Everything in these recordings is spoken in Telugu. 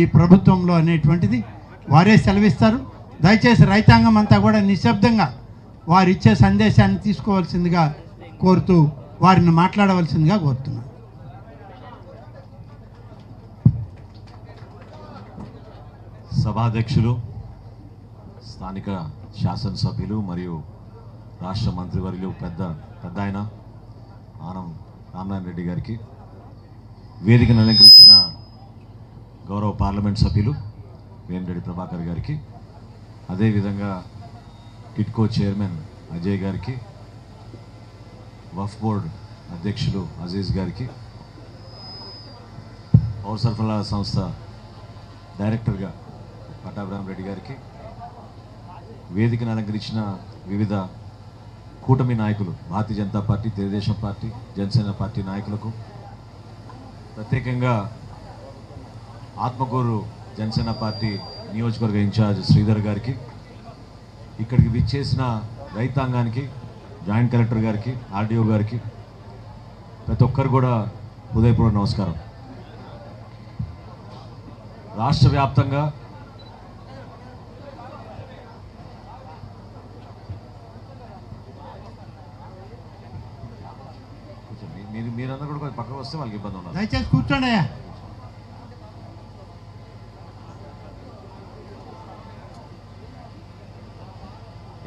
ఈ ప్రభుత్వంలో అనేటువంటిది వారే సెలవిస్తారు. దయచేసి రైతాంగం అంతా కూడా నిశ్శబ్దంగా వారు ఇచ్చే సందేశాన్ని తీసుకోవాల్సిందిగా కోరుతూ వారిని మాట్లాడవలసిందిగా కోరుతున్నాను. సభాధ్యక్షులు స్థానిక శాసనసభ్యులు మరియు రాష్ట్ర మంత్రివర్యులు పెద్ద పెద్ద ఆయన ఆనం రామనారాయణ రెడ్డి గారికి వేదికను అలంకరించిన గౌరవ పార్లమెంట్ సభ్యులు వేమిరెడ్డి ప్రభాకర్ గారికి అదేవిధంగా కిట్కో చైర్మన్ అజయ్ గారికి వఫ్ బోర్డ్ అధ్యక్షులు అజీజ్ గారికి పౌర సరఫరాల సంస్థ డైరెక్టర్గా పట్టాభిరామ్ రెడ్డి గారికి వేదికను అలంకరించిన వివిధ కూటమి నాయకులు Bharatiya Janata party Telugu Desam party Janasena party నాయకులకు ప్రత్యేకంగా ఆత్మకూరు జనసేన పార్టీ నియోజకవర్గ ఇన్ఛార్జ్ శ్రీధర్ గారికి ఇక్కడికి విచ్చేసిన రైతాంగానికి జాయింట్ కలెక్టర్ గారికి ఆర్డీఓ గారికి ప్రతి ఒక్కరు కూడా హృదయపూర్వక నమస్కారం. రాష్ట్ర వ్యాప్తంగా మీరు మీరందరూ కూడా కొంచెం పక్కకు వస్తే వాళ్ళకి ఇబ్బంది ఉండదు. దయచేసి కూర్చోండి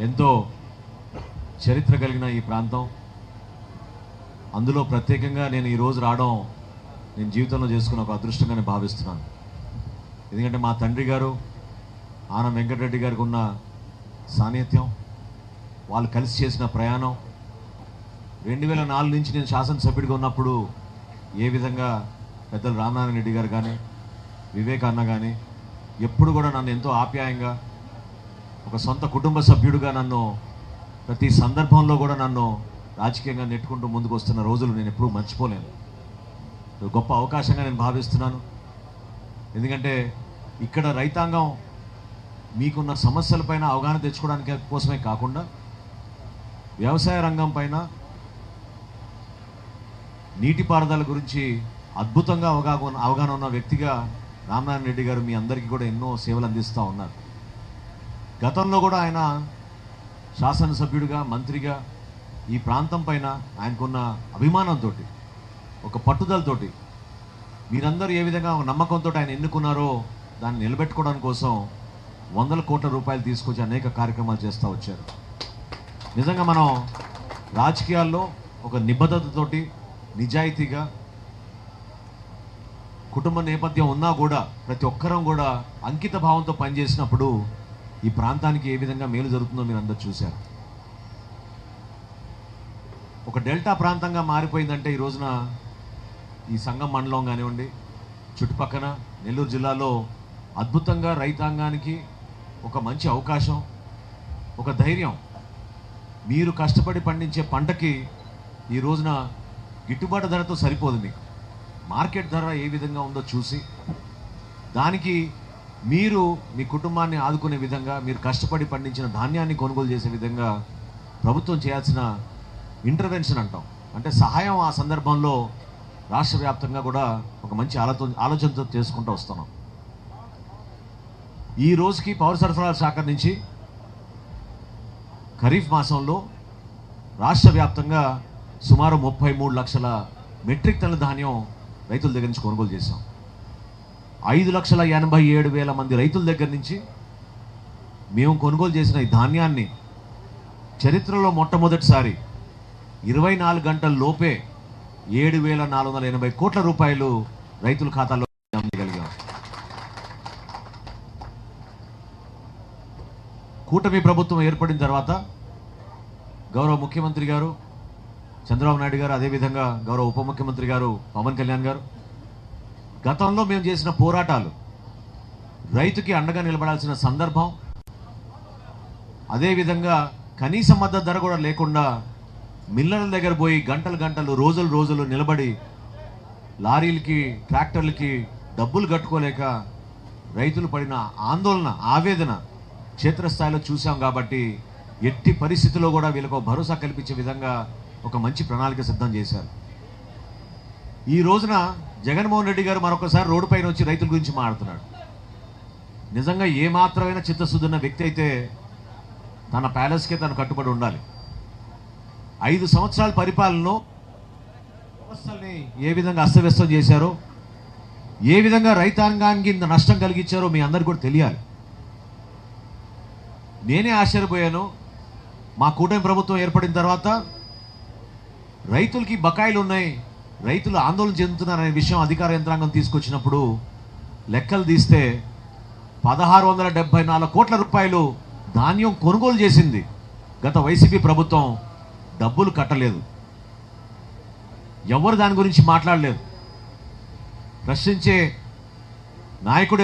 ఎంతో చరిత్ర కలిగిన ఈ ప్రాంతం. అందులో ప్రత్యేకంగా నేను ఈరోజు రావడం నేను జీవితంలో చేసుకున్న ఒక అదృష్టంగానే భావిస్తున్నాను. ఎందుకంటే మా తండ్రి గారు ఆన వెంకటరెడ్డి గారికి ఉన్న సాన్నిహిత్యం వాళ్ళు కలిసి చేసిన ప్రయాణం. రెండు వేల నాలుగు నుంచి నేను శాసనసభ్యుడిగా ఉన్నప్పుడు ఏ విధంగా పెద్దలు రామనారాయణ రెడ్డి గారు కానీ వివేక్ అన్న కానీ ఎప్పుడు కూడా నన్ను ఎంతో ఆప్యాయంగా ఒక సొంత కుటుంబ సభ్యుడిగా నన్ను ప్రతి సందర్భంలో కూడా నన్ను రాజకీయంగా నెట్టుకుంటూ ముందుకు వస్తున్న రోజులు నేను ఎప్పుడూ మర్చిపోలేను. గొప్ప అవకాశంగా నేను భావిస్తున్నాను. ఎందుకంటే ఇక్కడ రైతాంగం మీకున్న సమస్యలపైన అవగాహన తెచ్చుకోవడానికి కోసమే కాకుండా వ్యవసాయ రంగం పైన నీటిపారుదల గురించి అద్భుతంగా అవగాహన అవగాహన ఉన్న వ్యక్తిగా రామనారాయణ రెడ్డి గారు మీ అందరికీ కూడా ఎన్నో సేవలు అందిస్తూ ఉన్నారు. గతంలో కూడా ఆయన శాసనసభ్యుడిగా మంత్రిగా ఈ ప్రాంతం పైన ఆయనకున్న అభిమానంతో ఒక పట్టుదలతోటి మీరందరూ ఏ విధంగా ఒక నమ్మకంతో ఆయన ఎన్నుకున్నారో దాన్ని నిలబెట్టుకోవడం కోసం వందల కోట్ల రూపాయలు తీసుకొచ్చి అనేక కార్యక్రమాలు చేస్తూ వచ్చారు. నిజంగా మనం రాజకీయాల్లో ఒక నిబద్ధతతోటి నిజాయితీగా కుటుంబ నేపథ్యం ఉన్నా కూడా ప్రతి ఒక్కరం కూడా అంకిత భావంతో పనిచేసినప్పుడు ఈ ప్రాంతానికి ఏ విధంగా మేలు జరుగుతుందో మీరు అందరు చూశారు. ఒక డెల్టా ప్రాంతంగా మారిపోయిందంటే ఈ రోజున ఈ సంఘం మండలం కానివ్వండి చుట్టుపక్కన నెల్లూరు జిల్లాలో అద్భుతంగా రైతాంగానికి ఒక మంచి అవకాశం ఒక ధైర్యం. మీరు కష్టపడి పండించే పంటకి ఈ రోజున గిట్టుబాటు ధరతో సరిపోదు మీకు. మార్కెట్ ధర ఏ విధంగా ఉందో చూసి దానికి మీరు మీ కుటుంబాన్ని ఆదుకునే విధంగా మీరు కష్టపడి పండించిన ధాన్యాన్ని కొనుగోలు చేసే విధంగా ప్రభుత్వం చేయాల్సిన ఇంటర్వెన్షన్ అంటాం. అంటే సహాయం ఆ సందర్భంలో రాష్ట్ర వ్యాప్తంగా కూడా ఒక మంచి ఆలోచన ఆలోచనతో చేసుకుంటూ వస్తున్నాం. ఈ రోజుకి పౌర సరఫరాల శాఖ నుంచి ఖరీఫ్ మాసంలో రాష్ట్ర వ్యాప్తంగా సుమారు ముప్పై మూడు లక్షల మెట్రిక్ టన్ల ధాన్యం రైతుల దగ్గర నుంచి కొనుగోలు చేశాం. ఐదు లక్షల ఎనభై ఏడు వేల మంది రైతుల దగ్గర నుంచి మేము కొనుగోలు చేసిన ఈ ధాన్యాన్ని చరిత్రలో మొట్టమొదటిసారి ఇరవై నాలుగు గంటల లోపే ఏడు వేల నాలుగు వందల ఎనభై కోట్ల రూపాయలు రైతుల ఖాతాలో అందగలిగాం కూటమి ప్రభుత్వం ఏర్పడిన తర్వాత గౌరవ ముఖ్యమంత్రి గారు చంద్రబాబు నాయుడు గారు అదేవిధంగా గౌరవ ఉప ముఖ్యమంత్రి గారు పవన్ కళ్యాణ్ గారు గతంలో మేము చేసిన పోరాటాలు రైతుకి అండగా నిలబడాల్సిన సందర్భం అదేవిధంగా కనీస మద్దతు ధర కూడా లేకుండా మిల్లర్ల దగ్గర పోయి గంటలు గంటలు రోజులు రోజులు నిలబడి లారీలకి ట్రాక్టర్లకి డబ్బులు కట్టుకోలేక రైతులు పడిన ఆందోళన ఆవేదన క్షేత్రస్థాయిలో చూసాం కాబట్టి ఎట్టి పరిస్థితుల్లో కూడా వీళ్ళకు భరోసా కల్పించే విధంగా ఒక మంచి ప్రణాళిక సిద్ధం చేశారు. ఈ రోజున జగన్మోహన్ రెడ్డి గారు మరొకసారి రోడ్డు పైన వచ్చి రైతుల గురించి మాట్లాడుతున్నాడు. నిజంగా ఏ మాత్రమైన చిత్తశుద్ధి ఉన్న వ్యక్తి అయితే తన ప్యాలెస్కే తను కట్టుబడి ఉండాలి. ఐదు సంవత్సరాల పరిపాలనలో వ్యవస్థల్ని ఏ విధంగా అస్తవ్యస్తం చేశారో ఏ విధంగా రైతాంగానికి ఇంత నష్టం కలిగించారో మీ అందరికి కూడా తెలియాలి. నేనే ఆశ్చర్యపోయాను. మా కూటమి ప్రభుత్వం ఏర్పడిన తర్వాత రైతులకి బకాయిలు ఉన్నాయి రైతులు ఆందోళన చెందుతున్నారనే విషయం అధికార యంత్రాంగం తీసుకొచ్చినప్పుడు లెక్కలు తీస్తే పదహారు వందల డెబ్బై నాలుగు కోట్ల రూపాయలు ధాన్యం కొనుగోలు చేసింది. గత వైసీపీ ప్రభుత్వం డబ్బులు కట్టలేదు. ఎవరు దాని గురించి మాట్లాడలేదు. ప్రశ్నించే నాయకుడు